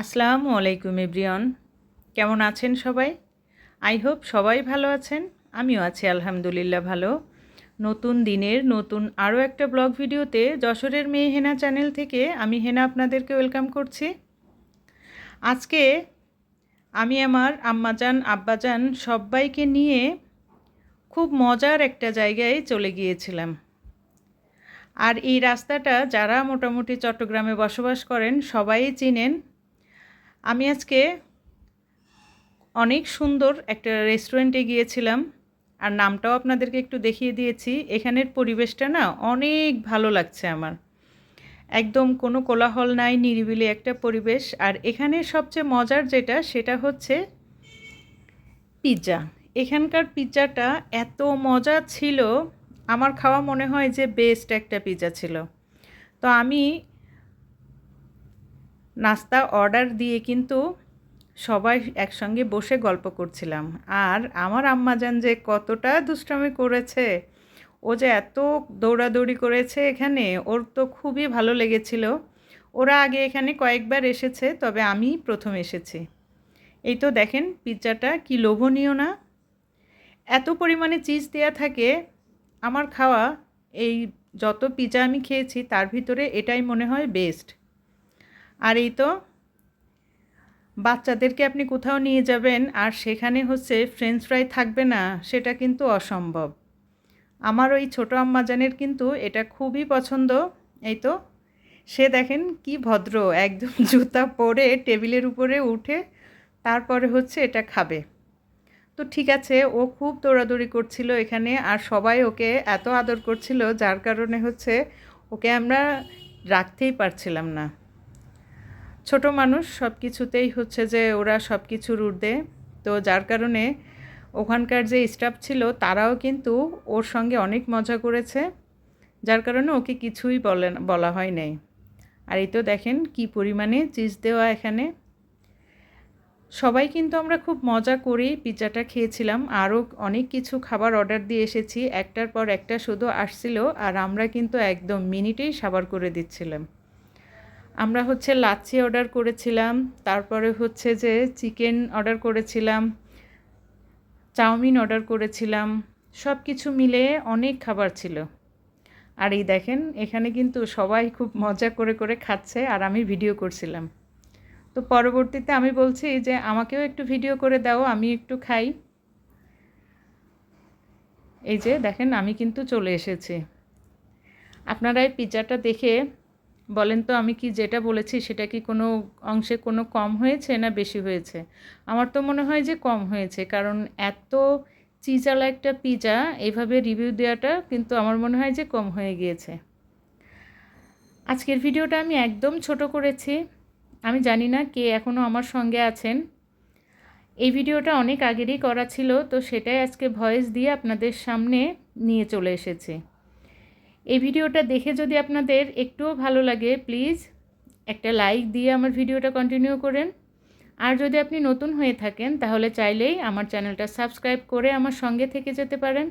আসসালামু আলাইকুম এভরিয়ন কেমন আছেন সবাই? আই হোপ সবাই ভালো আছেন। আমিও আছি, আলহামদুলিল্লাহ, ভালো। নতুন দিনের, নতুন আরও একটা ব্লগ ভিডিওতে যশোরের মেয়ে হেনা চ্যানেল থেকে আমি হেনা আপনাদেরকে ওয়েলকাম করছি। আজকে আমি আমার আম্মাজান, আব্বাজান সবাইকে নিয়ে খুব মজার একটা জায়গায় চলে গিয়েছিলাম। আর এই রাস্তাটা যারা মোটামুটি চট্টগ্রামে বসবাস করেন সবাই চিনেন। আমি আজকে অনেক সুন্দর একটা রেস্টুরেন্টে গিয়েছিলাম আর নামটাও আপনাদেরকে একটু দেখিয়ে দিয়েছি। এখানের পরিবেশটা না অনেক ভালো লাগছে আমার। একদম কোনো কোলাহল নাই, নিরিবিলি একটা পরিবেশ। আর এখানে সবচেয়ে মজার যেটা, সেটা হচ্ছে পিৎজা। এখানকার পিৎজাটা এত মজা ছিল, আমার খাওয়া মনে হয় যে বেস্ট একটা পিৎজা ছিল। তো আমি নাস্তা অর্ডার দিয়ে কিন্তু সবাই একসঙ্গে বসে গল্প করছিলাম। আর আমার আম্মাজান যে কতটা দুষ্টামি করেছে, ও যে এত দৌড়াদৌড়ি করেছে এখানে, ওর তো খুবই ভালো লেগেছিল। ওরা আগে এখানে কয়েকবার এসেছে, তবে আমি প্রথম এসেছি। এই তো দেখেন পিৎজাটা কি লোভনীয় না। এত পরিমাণে চিজ দেওয়া থাকে, আমার খাওয়া, এই যত পিৎজা আমি খেয়েছি, তার ভিতরে এটাই মনে হয় বেস্ট আর এই তো, বাচ্চাদেরকে আপনি কোথাও নিয়ে যাবেন আর সেখানে হচ্ছে ফ্রেঞ্চ ফ্রাই থাকবে না, সেটা কিন্তু অসম্ভব। আমার ওই ছোটো আম্মাজানের কিন্তু এটা খুবই পছন্দ, এই তো। সে দেখেন কি ভদ্র, একদম জুতা পরে টেবিলের উপরে উঠে তারপরে হচ্ছে এটা খাবে। তো ঠিক আছে, ও খুব দৌড়াদৌড়ি করছিল এখানে আর সবাই ওকে এত আদর করছিল, যার কারণে হচ্ছে ওকে আমরা রাখতেই পারছিলাম না। ছোট মানুষ সব কিছুতেই হচ্ছে যে ওরা সব কিছুর ঊর্ধ্বে। তো যার কারণে ওখানকার যে স্টাফ ছিল, তারাও কিন্তু ওর সঙ্গে অনেক মজা করেছে, যার কারণে ওকে কিছুই বলে বলা হয় নাই। আর এই তো দেখেন কি পরিমাণে চিজ দেওয়া এখানে। সবাই কিন্তু আমরা খুব মজা করেই পিৎজাটা খেয়েছিলাম। আরও অনেক কিছু খাবার অর্ডার দিয়ে এসেছি। একটার পর একটা শুধু আসছিল, আর আমরা কিন্তু একদম মিনিটেই সাবার করে দিচ্ছিলাম। আমরা হচ্ছে লাচ্ছি অর্ডার করেছিলাম, তারপরে হচ্ছে যে চিকেন অর্ডার করেছিলাম, চাউমিন অর্ডার করেছিলাম সব কিছু মিলে অনেক খাবার ছিল। আর এই দেখেন, এখানে কিন্তু সবাই খুব মজা করে করে খাচ্ছে আর আমি ভিডিও করছিলাম। তো পরবর্তীতে আমি বলছি যে আমাকেও একটু ভিডিও করে দাও, আমি একটু খাই। এই যে দেখেন, আমি কিন্তু চলে এসেছি। আপনারা এই পিৎজাটা দেখে বলেন তো আমি কি যেটা বলেছি সেটা কি কোনো অংশে কোনো কম হয়েছে না বেশি হয়েছে? আমার তো মনে হয় যে কম হয়েছে, কারণ এত চিজালা একটা পিজা এভাবে রিভিউ দেওয়াটা কিন্তু আমার মনে হয় যে কম হয়ে গিয়েছে। আজকের ভিডিওটা আমি একদম ছোট করেছি, আমি জানি না কে এখনও আমার সঙ্গে আছেন। এই ভিডিওটা অনেক আগেরই করা ছিল, তো সেটাই আজকে ভয়েস দিয়ে আপনাদের সামনে নিয়ে চলে এসেছি। এই ভিডিওটা দেখে যদি আপনাদের একটুও ভালো লাগে প্লিজ একটা লাইক দিয়ে আমার ভিডিওটা কন্টিনিউ করেন। আর যদি আপনি নতুন হয়ে থাকেন, তাহলে চাইলেই আমার চ্যানেলটা সাবস্ক্রাইব করে আমার সঙ্গে থেকে যেতে পারেন।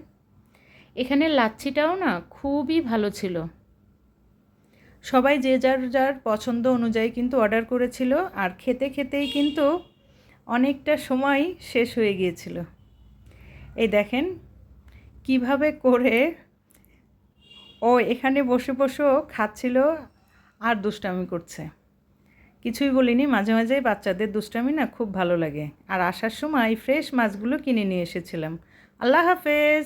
এখানে লাচ্ছিটাও না খুবই ভালো ছিল। সবাই যে যার যার পছন্দ অনুযায়ী কিন্তু অর্ডার করেছিল, আর খেতে খেতেই কিন্তু অনেকটা সময় শেষ হয়ে গিয়েছিল। এই দেখেন কীভাবে করে ও এখানে বসে বসেও খাচ্ছিল আর দুষ্টামি করছে। কিছুই বলিনি, মাঝে মাঝে বাচ্চাদের দুষ্টামি না খুব ভালো লাগে। আর আসার সময় ফ্রেশ মাছগুলো কিনে নিয়ে এসেছিলাম। আল্লাহ হাফেজ।